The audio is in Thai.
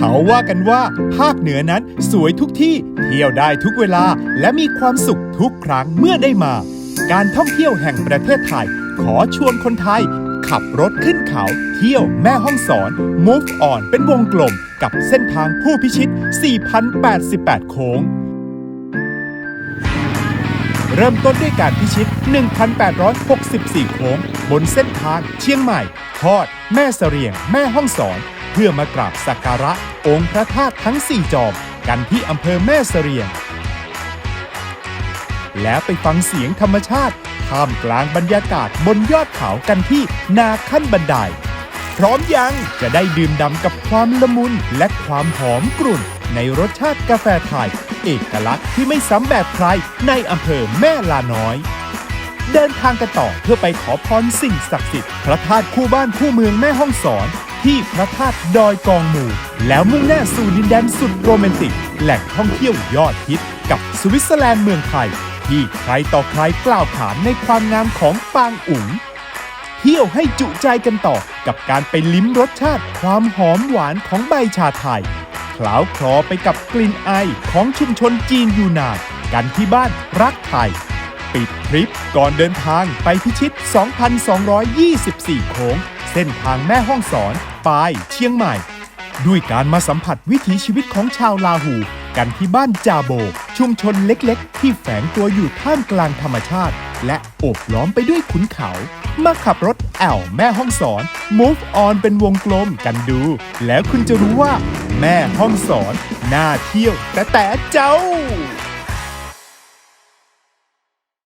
เขาว่ากันว่า ภาคเหนือนั้นสวยทุกที่เที่ยวได้ทุกเวลาและมีความสุขทุกครั้งเมื่อได้มา การท่องเที่ยวแห่งประเทศไทย ขอชวนคนไทย ขับรถขึ้นเขา เที่ยวแม่ห้องสอน Move on เป็นวงกลม กับเส้นทางผู้พิชิต 4,088 โค้งเริ่มต้นด้วยการพิชิต 1,864 โค้ง บนเส้นทางเชียงใหม่ ทอด แม่เสรียง แม่ห้องสอน พื่อมากราบสักการะองค์พระธาตุทั้ง 4 จอมกันที่อำเภอแม่เสรียง แล้วไปฟังเสียงธรรมชาติท่ามกลางบรรยากาศบนยอดเขากันที่นาขั้นบันได พร้อมยังจะได้ดื่มด่ำกับความละมุนและความหอมกรุ่น ในรสชาติกาแฟไทย เอกลักษณ์ที่ไม่ซ้ำแบบใครในอำเภอแม่ลาน้อย เดินทางกันต่อเพื่อไปขอพรสิ่งศักดิ์สิทธิ์พระธาตุคู่บ้านคู่เมืองแม่ห้องสอน ที่พระธาตุดอยกองหมู่ แล้วมุ่งหน้าสู่ดินแดนสุดโรแมนติก แหล่งท่องเที่ยวยอดฮิตกับสวิตเซอร์แลนด์เมืองไทย ที่ใครต่อใครกล่าวขานในความงามของปางอุ๋งเที่ยวให้จุใจกันต่อกับการไปลิ้มรสชาติความหอมหวานของใบชาไทยคล้าคลอไปกับกลิ่นไอของชุมชนจีนยูนานกันที่บ้านรักไทย ปิดทริปก่อนเดินทางไปพิชิต 2,224 โค้ง ส้นทางแม่ห้องสอนปายเชียงใหม่ ด้วยการมาสัมผัสวิถีชีวิตของชาวลาหู กันที่บ้านจาโบ ชุมชนเล็กๆ ที่แฝงตัวอยู่ท่ามกลางธรรมชาติ และโอบล้อมไปด้วยขุนเขา มาขับรถแอวแม่ห้องสอน move on เป็นวงกลมกันดู แล้วคุณจะรู้ว่า แม่ห้องสอนน่าเที่ยวแต่แต่เจ้า